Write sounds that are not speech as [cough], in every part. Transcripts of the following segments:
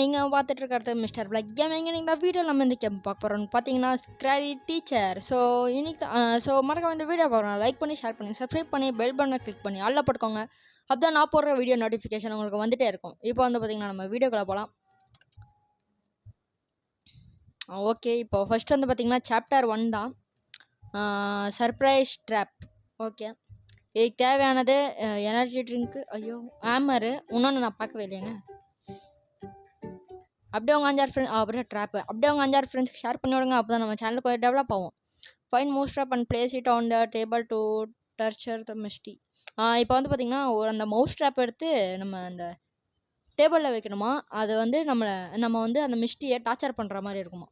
நீங்கள் பார்த்துட்டு இருக்கிறது மிஸ்டர் பிளாக் கேமிங் நீங்கள் இந்த வீடியோ நம்ம இந்த கேம் பார்க்க போகிறோம் பார்த்தீங்கன்னா ஸ்க்ராரி டீச்சர் ஸோ இன்னைக்கு ஸோ மறக்காம இந்த வீடியோ பார்க்கணும். லைக் பண்ணி ஷேர் பண்ணி சப்ஸ்கிரைப் பண்ணி பெல் பண்ண கிளிக் பண்ணி அல்ல போட்டுக்கோங்க. அப்போ நான் போடுற வீடியோ நோட்டிஃபிகேஷன் உங்களுக்கு வந்துகிட்டே இருக்கும். இப்போ வந்து பார்த்தீங்கன்னா நம்ம வீடியோக்குள்ளே போகலாம் ஓகே இப்போ ஃபர்ஸ்ட் வந்து பார்த்திங்கன்னா சாப்டர் ஒன் தான். சர்ப்ரைஸ் ட்ராப் ஓகே இதுக்கு தேவையானது எனர்ஜி ட்ரிங்க்கு ஐயோ ஆமரு இன்னொன்று நான் பார்க்கவே இல்லையேங்க. அப்படியே அவங்க அஞ்சாறு ஃப்ரெண்ட் அப்படியே ட்ராப்பு அப்படியே அவங்க அஞ்சாறு ஃப்ரெண்ட்ஸ்க்கு ஷேர் பண்ணி விடுங்க அப்போ தான் நம்ம சேனல் கொஞ்சம் டெவலப் ஆகும். Fine most of and place it on the table to torture the Miss T இப்போ வந்து பார்த்திங்கன்னா ஒரு அந்த மவுஸ் ட்ராப் எடுத்து நம்ம அந்த டேபிளில் வைக்கணுமா? அது வந்து நம்மளை நம்ம வந்து அந்த மிஸ்டியை டார்ச்சர் பண்ணுற மாதிரி இருக்குமா?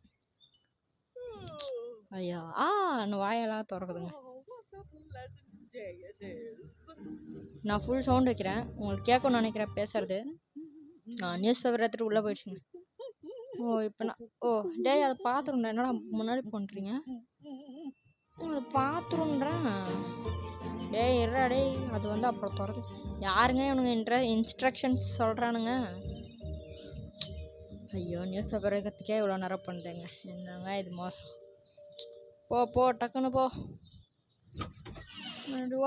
ஐயா ஆ வாயெல்லாம் திறக்குதுங்க. நான் ஃபுல் சவுண்ட் வைக்கிறேன். உங்களுக்கு கேட்கணும்னு நினைக்கிறேன் பேசுறது. நான் நியூஸ் பேப்பர் எடுத்துகிட்டு உள்ளே போயிடுச்சுங்க. ஓ இப்போ நான் ஓ டேய் அது பாத்ரூம்டா என்னடா முன்னாடி பண்ணுறீங்க அது பாத்ரூம்ன்றேன் டேய் இருடா டேய். அது வந்து அப்புறம் திறந்து யாருங்க இவனுங்க இன்ட்ர இன்ஸ்ட்ரக்ஷன்ஸ் சொல்கிறானுங்க ஐயோ நியூஸ் பேப்பர் வைக்கிறதுக்கே இவ்வளோ நேரம் பண்ணுறேங்க என்னங்க இது மோசம்? போ போ டக்குன்னு போ.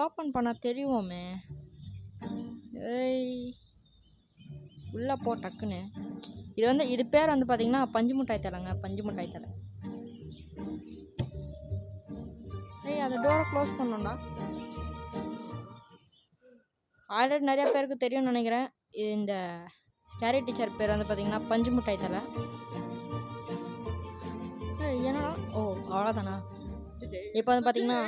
ஓப்பன் பண்ண தெரியுமே ஏய். உள்ளே போ டக்குன்னு. இது வந்து இது பேர் வந்து பார்த்தீங்கன்னா பஞ்சு மிட்டாய் தலைங்க பஞ்சு மிட்டாய் தலை ஏய் அந்த டோரை க்ளோஸ் பண்ணோம்டா ஆல்ரெடி நிறைய பேருக்கு தெரியும்னு நினைக்கிறேன். இந்த ஸ்டாரி டீச்சர் பேர் வந்து பார்த்தீங்கன்னா பஞ்சு மிட்டாய் தலை என்னடா? ஓ அவ்வளோதானா இப்போ வந்து பார்த்தீங்கன்னா.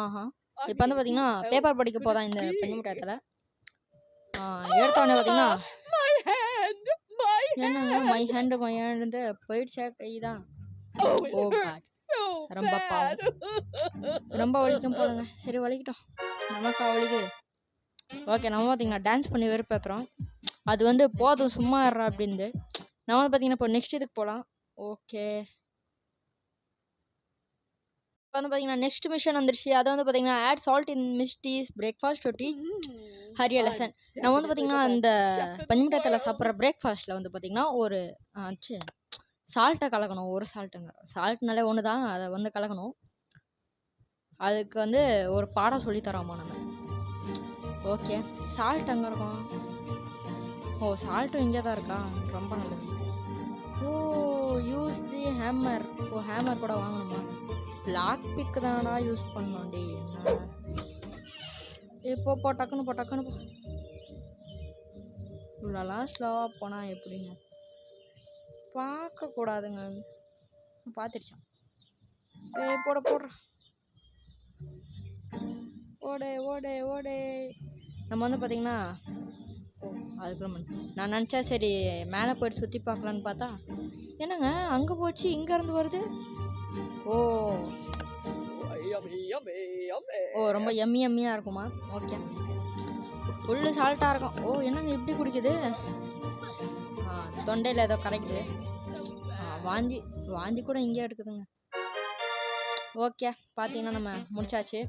ஆஹா. இப்போ வந்து பார்த்தீங்கன்னா பேப்பர் படிக்க போதான் இந்த? பஞ்சு மிட்டாயத்தில் எடுத்த உடனே பார்த்தீங்கன்னா என்னங்க! மை ஹேண்டு மை ஹேண்டு போயிடுச்சா கை தான் Oh, so ரொம்ப. ரொம்ப வலிக்கும் போலங்க. சரி வலிக்கட்டும். நமக்கா வலிக்குது. ஓகே நம்ம பார்த்தீங்கன்னா டான்ஸ் பண்ணி வெறுப்பேற்றுறோம் அது வந்து போதும் சும்மா இருறா அப்படின்னு நம்ம வந்து பார்த்தீங்கன்னா இப்போ நெக்ஸ்ட் இதுக்கு போகலாம் ஓகே இப்போ வந்து பார்த்தீங்கன்னா நெக்ஸ்ட் மிஷன் வந்துருச்சு. அது வந்து பார்த்தீங்கன்னா add salt in Miss T's breakfast tea hurry lesson நம்ம வந்து பார்த்தீங்கன்னா அந்த பஞ்சுமிட்டாயத்தில் சாப்பிட்ற பிரேக்ஃபாஸ்ட்டில் வந்து பார்த்தீங்கன்னா ஒரு ஆச்சு சால்ட்டை கலக்கணும் ஒரு சால்ட்டுங்க சால்ட்னாலே ஒன்று தான் அதை வந்து கலக்கணும். அதுக்கு வந்து ஒரு பாடம் சொல்லி தரோமா நம்ம ஓகே. சால்ட் எங்கே இருக்கும்? ஓ சால்ட்டும் இங்கே தான் இருக்கா? ரொம்ப நல்லது. Oh use the hammer oh hammer கூட வாங்கணுமா? பிளாக் பிக் தானடா யூஸ் பண்ணணும் டி என்ன? இப்போ போ டக்குன்னு போ டக்குன்னு போ. இவ்வளோலாம் ஸ்லோவாக போனால் எப்படிங்க? பார்க்கக்கூடாதுங்க. பார்த்துருச்சான் ஏய் போட போடுற. ஓடே ஓடே ஓடே. நம்ம வந்து பார்த்தீங்கன்னா ஓ அதுக்குள்ள நான் நினச்சா சரி மேலே போயிட்டு சுற்றி பார்க்கலான்னு பார்த்தா என்னங்க அங்கே போச்சு இங்கேருந்து வருது? ஓ. ஓ ரொம்ப எம்மி எம்மியாக இருக்குமா? ஓகே ஃபுல்லு சால்ட்டாக இருக்கும். ஓ என்னங்க இப்படி குடிக்குது? ஆ தொண்டையில் ஏதோ கரைக்குது. ஆ வாந்தி வாந்தி கூட இங்கே எடுக்குதுங்க. ஓகே பார்த்தீங்கன்னா நம்ம முடிச்சாச்சு.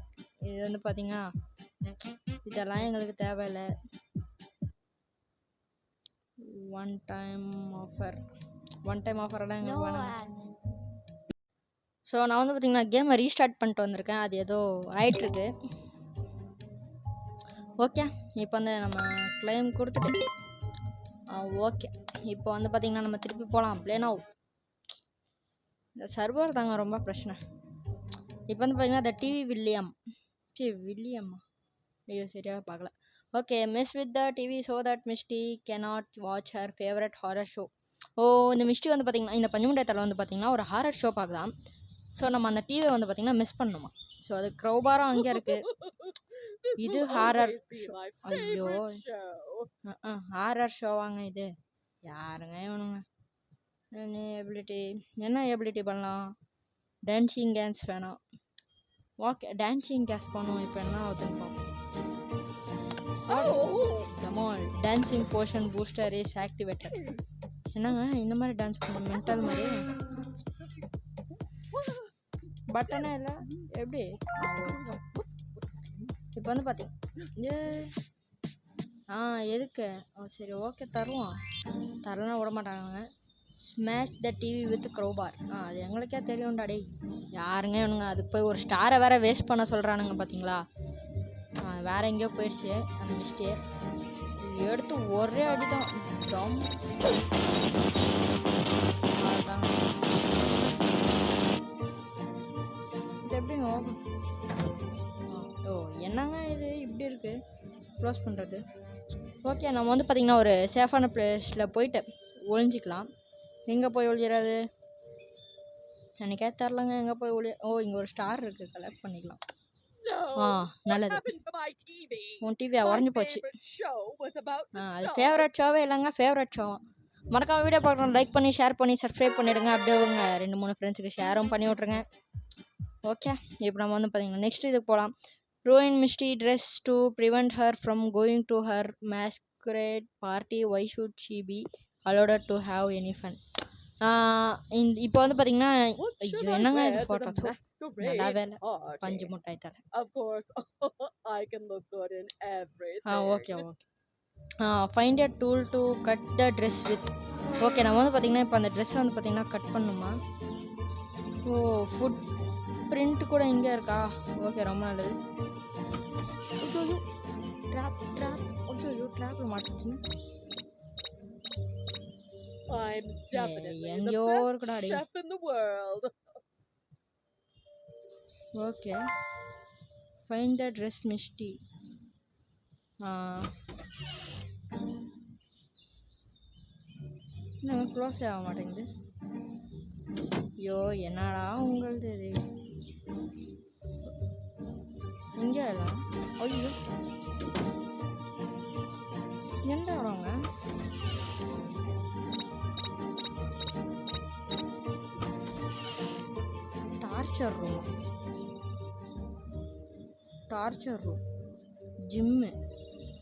இது வந்து பார்த்தீங்கன்னா இதெல்லாம் எங்களுக்கு தேவையில்லை. One time offer one time ஆஃபரெல்லாம் எங்களுக்கு வேணாம் ஸோ நான் வந்து பார்த்தீங்கன்னா கேமை ரீஸ்டார்ட் பண்ணிட்டு வந்திருக்கேன். அது ஏதோ ஆயிட்டுருக்கு. ஓகே இப்போ வந்து நம்ம கிளைம் கொடுத்துட்டு ஓகே இப்போ வந்து பார்த்தீங்கன்னா நம்ம திருப்பி போகலாம் பிளேனாவ் இந்த சர்வர் தாங்க ரொம்ப பிரச்சனை. இப்போ வந்து பார்த்தீங்கன்னா இந்த டிவி வில்லியம் டி வில்லியம்மா ஐயோ சரியாக பார்க்கல okay mess with the TV show that Miss T cannot watch her favourite horror show oh இந்த மிஸ்டி வந்து பார்த்தீங்கன்னா இந்த பஞ்சமுண்டத்தில் வந்து பார்த்தீங்கன்னா ஒரு ஹாரர் ஷோ பார்க்கலாம் ஸோ நம்ம அந்த டிவியை வந்து பார்த்தீங்கன்னா மிஸ் பண்ணணுமா ஸோ அது க்ரௌபாரம் அங்கே இருக்குது இது my ஐயோ. ஹாரர் ஷோவாங்க இது. யாருங்க இவனுங்க? என்ன எபிலிட்டி என்ன எபிலிட்டி பண்ணலாம்? டான்சிங் கேஸ் வேணாம். ஓகே டான்சிங் கேஸ் பண்ணுவோம். இப்போ என்ன ஆகுதுன்னு பார்ப்போம் டமால் dancing potion booster is activated என்னங்க? இந்த மாதிரி டான்ஸ் பண்ண மென்டல் மாதிரி பட்டனே இல்லை? எப்படி? இப்போ வந்து பார்த்தீங்க ஏ. ஆ எதுக்கு? ஓ சரி ஓகே தருவோம். தரலனா விட மாட்டாங்க smash the TV with crowbar ஆ அது எங்களுக்கே தெரியும்டா டேய். யாருங்க இவனுங்க? அதுக்கு போய் ஒரு ஸ்டாரை வேற வேஸ்ட் பண்ண சொல்கிறானுங்க பார்த்தீங்களா ஆ வேற எங்கேயோ போயிடுச்சு அந்த மிஸ்டே எடுத்து ஒரே அடி தான் அதுதான் என்னங்க இது? இப்படி இருக்கு. க்ளோஸ் பண்ணுறது ஓகே நம்ம வந்து பார்த்திங்கன்னா ஒரு சேஃபான பிளேஸில் போயிட்டு ஒளிஞ்சிக்கலாம். எங்கே போய் ஒளிகிறது எனக்கே தெரிலங்க எங்கே போய் ஒளி ஓ இங்கே ஒரு ஸ்டார் இருக்குது கலெக்ட் பண்ணிக்கலாம். ஆ நல்லது? உன் டிவி My உடஞ்சி போச்சு ஆ அது. ஃபேவரட் ஷோவே இல்லைங்க ஃபேவரட் ஷோவா மறக்காம வீடியோ பார்க்குறோம் லைக் பண்ணி ஷேர் பண்ணி சப்ஸ்கிரைப் பண்ணிவிடுங்க அப்படியே உங்க ரெண்டு மூணு ஃப்ரெண்ட்ஸுக்கு ஷேரும் பண்ணி விட்ருங்க ஓகே இப்போ நம்ம வந்து பார்த்தீங்கன்னா நெக்ஸ்ட் இதுக்கு போகலாம் ruin Miss T dress to prevent her from going to her masquerade party why should she be allowed to have any fun இந்த இப்போ வந்து பார்த்தீங்கன்னா What ஐயோ should என்னங்க இது to ஃபோட்டோ the நல்லா masquerade வேலை பஞ்சு party? முட்டாய் தலை Of course, [laughs] I can look good in everything. Ah okay okay find a tool to cut the dress with okay நம்ம வந்து பார்த்திங்கன்னா இப்போ அந்த ட்ரெஸ் வந்து பார்த்திங்கன்னா கட் பண்ணுமா? ஓ ஃபுட் பிரிண்ட் கூட இங்கே இருக்கா? ஓகே ரொம்ப நல்லது. I'm definitely the எங்கேயோ best டேய். chef in the world. Okay find the dress Miss T இன்னும் க்ளோஸ் ஆக மாட்டேங்குது. ஐயோ என்னடா உங்களது இது? எங்கே எல்லாம் ஐயோ. எந்த இடங்க torture room torture room gym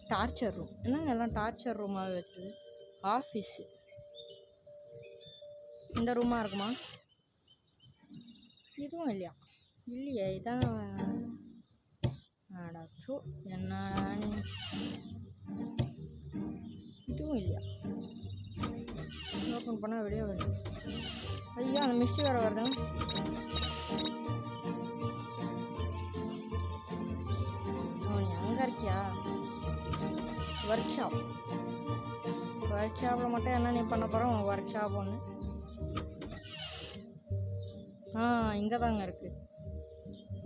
torture room என்னங்க எல்லாம் டார்ச்சர் ரூமாகவே வச்சிருக்கு ஆஃபீஸு இந்த ரூமாக இருக்குமா? இதுவும் இல்லையா? இல்லையே இதான். அடாச்சோ என்னடா நீ? இதுவும் இல்லையா? ஓப்பன் பண்ணால் வெளியே வருது. ஐயா அந்த மிஸ்டி வேறு வருதுங்க ஓ நீ அங்கே இருக்கியா? ஒர்க் ஷாப் ஒர்க் ஷாப்பில் மட்டும் என்ன நீ பண்ண போகிற உன் ஒர்க் ஷாப் ஒன்று ஆ இங்கே தாங்க இருக்கு.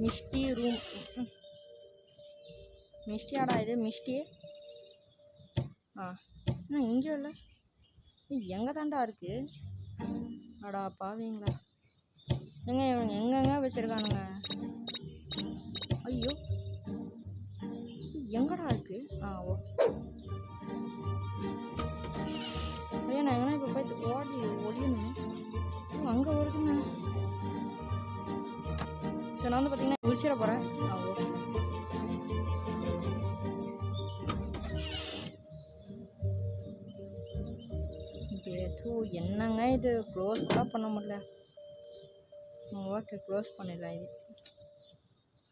மிஸ்டி ரூம் மிஸ்டியாடா இது? மிஸ்டி? ஆ. என்ன இங்கே இல்லை. எங்கே தாண்டா இருக்குது அடா பாவீங்களா. எங்க இவனுங்க எங்கெங்க வச்சிருக்கானுங்க? ஐயோ. எங்கடா இருக்கு? ஆ ஓகே. ஐயா நான் எங்கன்னா இப்போ போய் ஓடி ஒடியணும் ஓ அங்கே வருதுங்க சரி நான் வந்து பார்த்தீங்கன்னா குளிச்சிட போகிறேன் ஆ ஓகே. என்னங்க இது? க்ளோஸ் கூட பண்ண முடியல. ஓகே க்ளோஸ் பண்ணிடலாம் இது.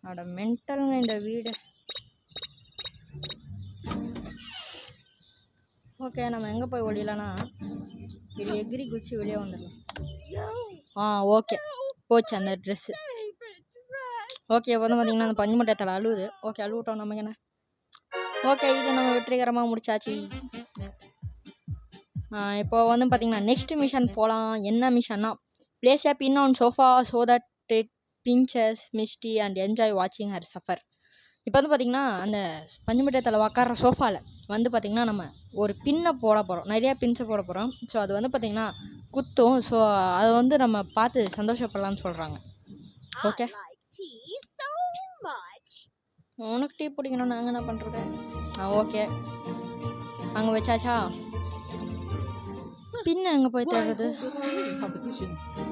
அட மென்டலுங்க இந்த வீடு. ஓகே நம்ம எங்கே போய் ஒளியலாம்னா இது எகிரி குச்சி வெளியே வந்துடலாம். ஆ ஓகே போச்சு அந்த ட்ரெஸ்ஸு ஓகே இப்போ வந்து பார்த்தீங்கன்னா அந்த பஞ்சு மட்டத்தில் அழுவுது. ஓகே அழுவிட்டோம் நமக்கு என்ன ஓகே இது நம்ம வெற்றிகரமாக முடிச்சாச்சு. இப்போ வந்து பார்த்தீங்கன்னா நெக்ஸ்ட் மிஷன் போகலாம் என்ன மிஷன்னா place a pin on sofa so that it pinches Miss T and enjoy வாட்சிங் ஹர் சஃபர் இப்போ வந்து பார்த்தீங்கன்னா அந்த பஞ்சுமிட்டத்தில் உக்கார சோஃபாவில் வந்து பார்த்தீங்கன்னா நம்ம ஒரு பின்னை போட போகிறோம் நிறையா பின்ஸை போட போகிறோம் ஸோ அது வந்து பார்த்தீங்கன்னா குத்தும். ஸோ அதை வந்து நம்ம பார்த்து சந்தோஷப்படலாம்னு சொல்கிறாங்க much. உனக்கு டீ பிடிக்கணும் நாங்கள் என்ன பண்ணுறது ஆ ஓகே அங்கே வச்சாச்சா? பின் எங்கே போய் தேடுறது?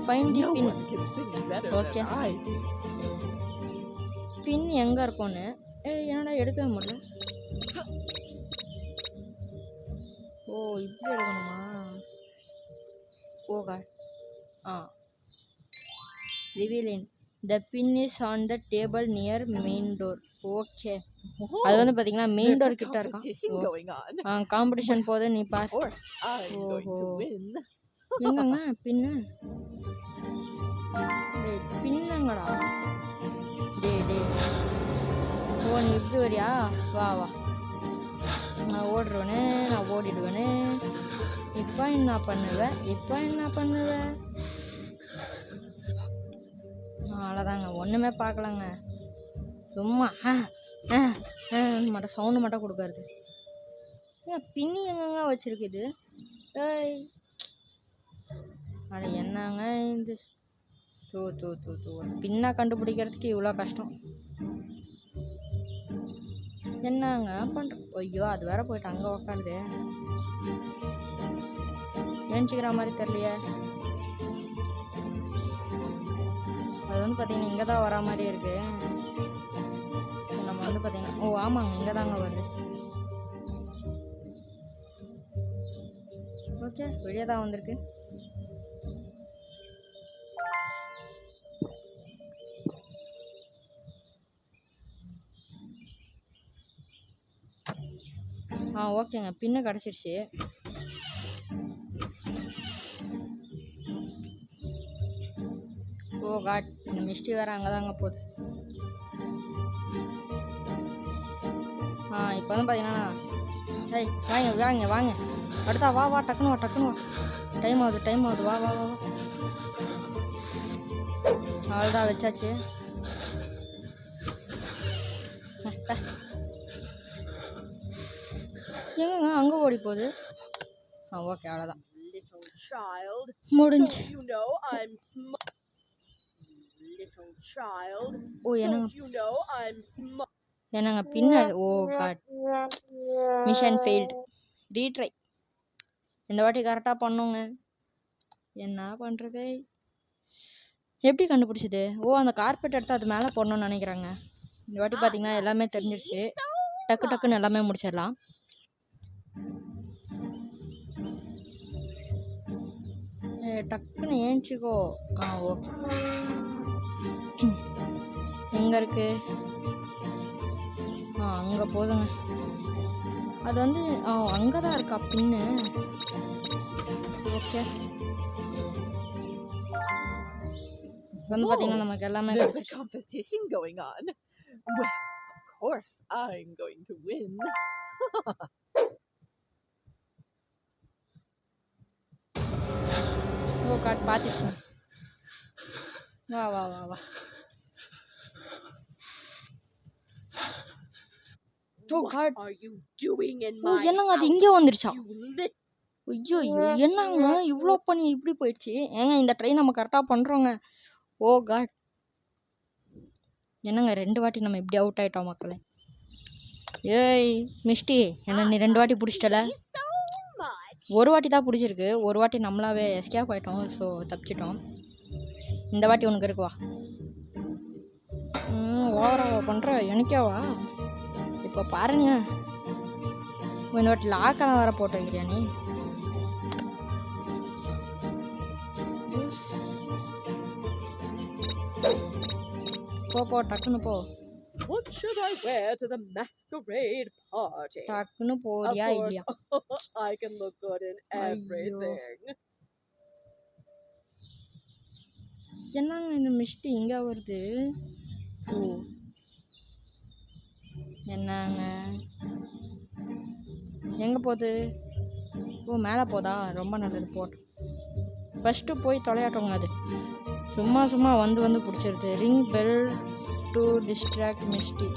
Find the bin do. பின் எங்கே இருக்கும்னு? ஏய் என்னடா எடுக்கவே முடியல. ஓ இப்படி எடுக்கணுமா? ஓ God ah revealing the pin is on the table near main door okay அது வந்து பார்த்தீங்கன்னா மெயின் டோர் கிட்ட இருக்கான். ஆ காம்படிஷன் [laughs] போது நீ பார். win. எங்கங்க? [laughs] பின்னு? டேய் பின்னங்கடா? டேய் டேய். ஓ நீ இப்படி வரியா? வா வா. நான் ஓடுறவனே நான் ஓடிடுவேனே. இப்போ என்ன பண்ணுவ? இப்போ என்ன பண்ணுவ? அவ்வளோதாங்க ஒன்றுமே பார்க்கலங்க. சும்மா ஆ ஆ மட்டும் சவுண்டு மட்டும் கொடுக்கறது பின்னி எங்கங்க வச்சுருக்குது ஏய் அட என்னங்க இது? தூ தூ தூ தூ பின்னா கண்டுபிடிக்கிறதுக்கு இவ்வளோ கஷ்டம். என்னங்க பண்ணுற ஐயோ அது வேற போயிட்டு அங்கே உக்காருது. நினச்சிக்கிற மாதிரி தெரியலையே. அது வந்து பார்த்தீங்கன்னா இங்கே தான் வரா மாதிரி இருக்குது வந்து பார்த்தீங்கன்னா ஓ ஆமாங்க இங்கே தாங்க வருது. ஓகே வெளியே தான் வந்திருக்கு. ஆ ஓகேங்க பின்னு கிடச்சிருச்சு. ஓ காட் இந்த மிஸ்டி வேறு அங்கே தாங்க போகுது. இப்போ வந்து பார்த்தீங்கன்னா ஏய் வாங்க வாங்க வாங்க. அடுத்தா வா வா டக்குன்னு வா டக்குன்னு வா. டைம் ஆகுது டைம் ஆகுது. வா வா வா வா. அவ்வளோதான் வச்சாச்சு. எங்கங்க அங்கே ஓடி போகுது? ஆ ஓகே அவ்வளோதான் முடிஞ்சு. ஓ என்னங்க? ஏன்னாங்க என்னங்க பின்னாடி oh God. Mission failed. Retry. இந்த வாட்டி கரெக்டாக பண்ணுங்க. என்ன பண்ணுறது எப்படி கண்டுபிடிச்சது? ஓ அந்த கார்பெட் எடுத்து அது மேலே போடணும்னு நினைக்கிறாங்க. இந்த வாட்டி பார்த்தீங்கன்னா எல்லாமே தெரிஞ்சிருச்சு. டக்கு டக்குன்னு எல்லாமே முடிச்சிடலாம். டக்குன்னு ஏஞ்சிக்கோ. ஆ ஓகே. எங்கே இருக்குது அங்கே போதுங்க. அது வந்து அங்கே தான் இருக்கா பின்னு? ஓகே. வந்து பார்த்தீங்கன்னா நமக்கு எல்லாமே competition going on. Well, of course, I'm going to win. Oh God பார்த்துருச்சு வா வா வா வா ஓ காட் my என்னங்க அது? இங்கே வந்துருச்சா? ஐயோ ஐயோ என்னங்க? இவ்வளோ பண்ணி இப்படி போயிடுச்சு. ஏங்க இந்த ட்ரெயின் நம்ம கரெக்டாக பண்ணுறோங்க ஓ காட் என்னங்க ரெண்டு வாட்டி நம்ம இப்படி அவுட் ஆயிட்டோம் மக்களே. ஏய் மிஸ்டி என்ன நீ ரெண்டு வாட்டி பிடிச்சிட்டல. ஒரு வாட்டி தான் பிடிச்சிருக்கு. ஒரு வாட்டி நம்மளாவே எஸ்கேப் ஆயிட்டோம். ஸோ தப்பிச்சிட்டோம். இந்த வாட்டி உனக்கு இருக்குவா? ம் ஓவராவா பண்ணுற எனக்கேவா இப்போ பாருங்க இந்த வாட்டி லாக்கெல்லாம் வேற போட்டு வைக்கிறியா நீ. போ போ டக்குன்னு போ What should I wear to the masquerade party? டக்குன்னு போறியா இல்லையா [laughs] I can look good in everything. என்னங்க இந்த மிஸ்டி இங்க வருது ஓ என்னங்க? எங்கே போகுது ஓ மேலே போதா? ரொம்ப நல்லது போட்டோம் ஃபஸ்ட்டு போய் தொலையாட்டோங்க அது. சும்மா சும்மா வந்து வந்து பிடிச்சிருது. Ring bell to distract Misty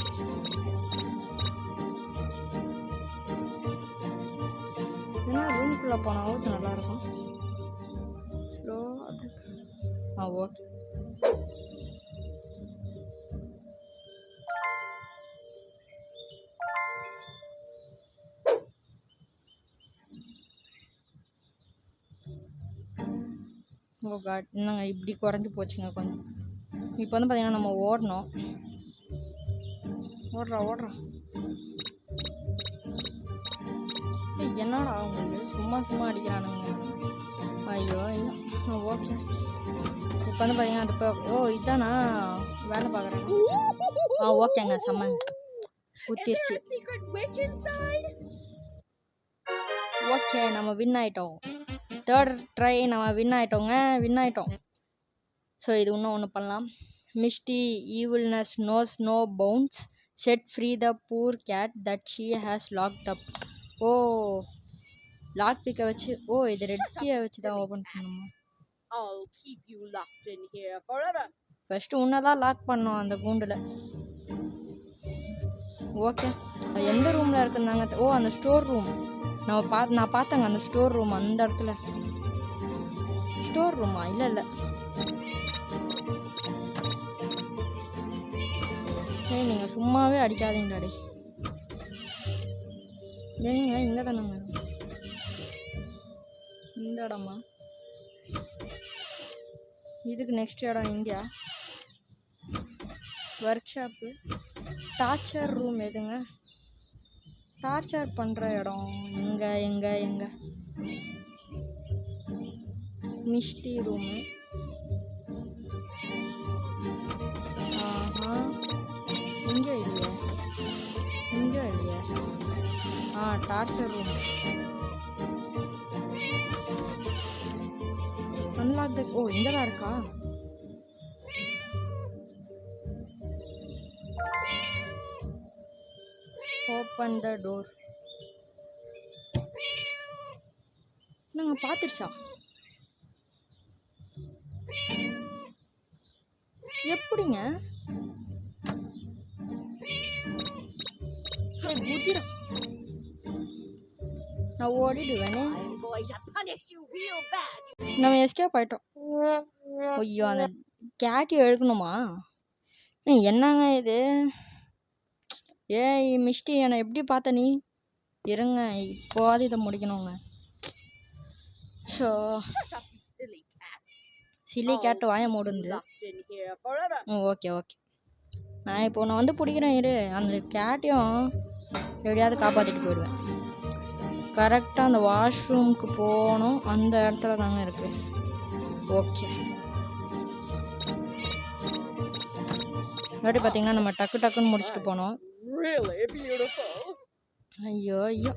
ஏன்னா ரூம்குள்ளே போனாவது நல்லாயிருக்கும் ஸ்லோ ஆ ஓகே காட் என்னங்க இப்படி குறைஞ்சி போச்சுங்க கொஞ்சம். இப்போ வந்து பார்த்தீங்கன்னா நம்ம ஓடணும். ஓடுறா ஓடுறா. என்னடா உங்களுக்கு சும்மா சும்மா அடிக்கிறானுங்க. ஐயோ ஐயோ. ஓகே. இப்போ வந்து பார்த்தீங்கன்னா அது இப்போ ஓ இதானா? வேலை பார்க்குறேன் ஆ ஓகேங்க செம்ம குத்திருச்சு? ஓகே நம்ம வின் ஆயிட்டோம். தேர்ட் ட்ரை நம்ம வின் ஆயிட்டோங்க வின் ஆயிட்டோம். ஸோ இது இன்னும் ஒன்று பண்ணலாம். Miss T evilness no bounce set free the poor cat that she has locked up oh lock பிக்கை வச்சு ஓ இது ரெட் கீயை வச்சு தான் ஓப்பன் பண்ணணுமா? I'll keep you locked in here forever. First உன்னை தான் லாக் பண்ணோம் அந்த கூண்டில். ஓகே எந்த ரூமில் இருக்குந்தாங்க ஓ அந்த ஸ்டோர் ரூம் நம்ம பார்த்து நான் பார்த்தேங்க அந்த ஸ்டோர் ரூம் அந்த இடத்துல. ஸ்டோர் ரூமா? இல்லை இல்லை. ஏய் நீங்கள் சும்மாவே அடிக்காதீங்க அடி ஏங்க இங்கே தானேங்க இந்த இடமா இதுக்கு நெக்ஸ்ட் இடம் இங்கே ஒர்க் ஷாப்பு டார்ச்சர் ரூம் எதுங்க? டார்ச்சர் பண்ணுற இடம். எங்கே எங்கே எங்கே மிஸ்டி ரூமு ஆஹா. இங்கே இல்லையே. இங்கே இல்லையே. Ah torture room unlock the oh இங்கே தான் இருக்கா? ஓப்பன் த டோர் நாங்கள் பார்த்துருச்சா? எப்படிங்க? குதிரை. நான் ஓடிடுவேனே. நம்ம எஸ்கேப் ஆயிட்டோம். ஐயோ அந்த கேட்டி எழுக்கணுமா என்னங்க இது? ஏய் மிஸ்டி என்னை எப்படி பார்த்த நீ? இருங்க இப்போவாது இதை முடிக்கணுங்க. ஸோ சில்லி கேட்டு வாய மூடுந்து. ம் ஓகே ஓகே. நான் இப்போ உன்னை வந்து பிடிக்கிறேன் இரு. அந்த கேட்டையும் எப்படியாவது காப்பாற்றிட்டு போயிடுவேன். கரெக்டாக அந்த வாஷ்ரூம்க்கு போகணும். அந்த இடத்துல தாங்க இருக்கு. ஓகே. முன்னாடி பார்த்தீங்கன்னா நம்ம டக்கு டக்குன்னு முடிச்சுட்டு போனோம். ஐயோ ஐயோ.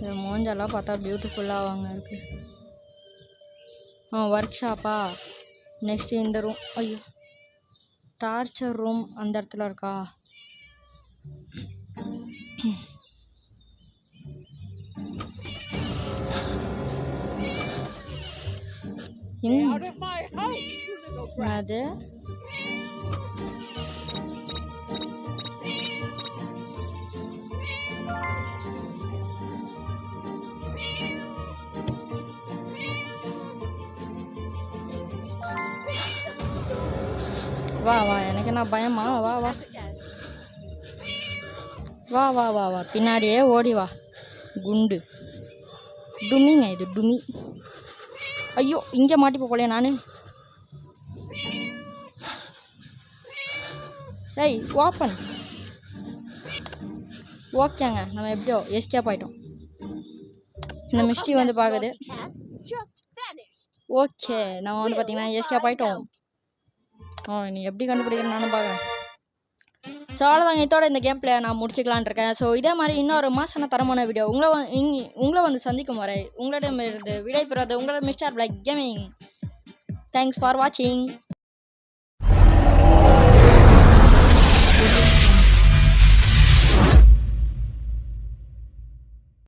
இது மூஞ்செல்லாம் பார்த்தா பியூட்டிஃபுல்லாக வாங்க இருக்கு. ஆ ஒர்க் ஷாப்பா நெக்ஸ்ட் இந்த ரூம் ஐயோ. டார்ச்சர் ரூம் அந்த இடத்துல இருக்கா? Stay வா வா. எனக்கு என்ன பயமா? வா வா. வா வா வா வா. பின்னாடியே ஓடி வா. குண்டு. டுமிங்க இது டுமி. ஐயோ இங்கே மாட்டிப்போ போலையா நான்? ஏய் ஓப்பன் ஓகேங்க நம்ம எப்படியோ எஸ்கேப் ஆயிட்டோம். இந்த மிஸ்டி வந்து பார்க்குது. ஓகே நம்ம வந்து பார்த்தீங்கன்னா எஸ்கேப் ஆயிட்டோம். ஓ நீ எப்படி கண்டுபிடிக்கிறேன் நானும் பார்க்குறேன். ஸோ அவ்வளோதாங்க இதோட இந்த கேம் பிளே நான் முடிச்சுக்கலான் இருக்கேன். ஸோ இதே மாதிரி இன்னொரு மாசான தரமான வீடியோ உங்களை இங் உங்களை வந்து சந்திக்கும் வரை உங்களிடமிருந்து விடை பெறுவது உங்களோட Mister Black Gaming thanks for வாட்சிங்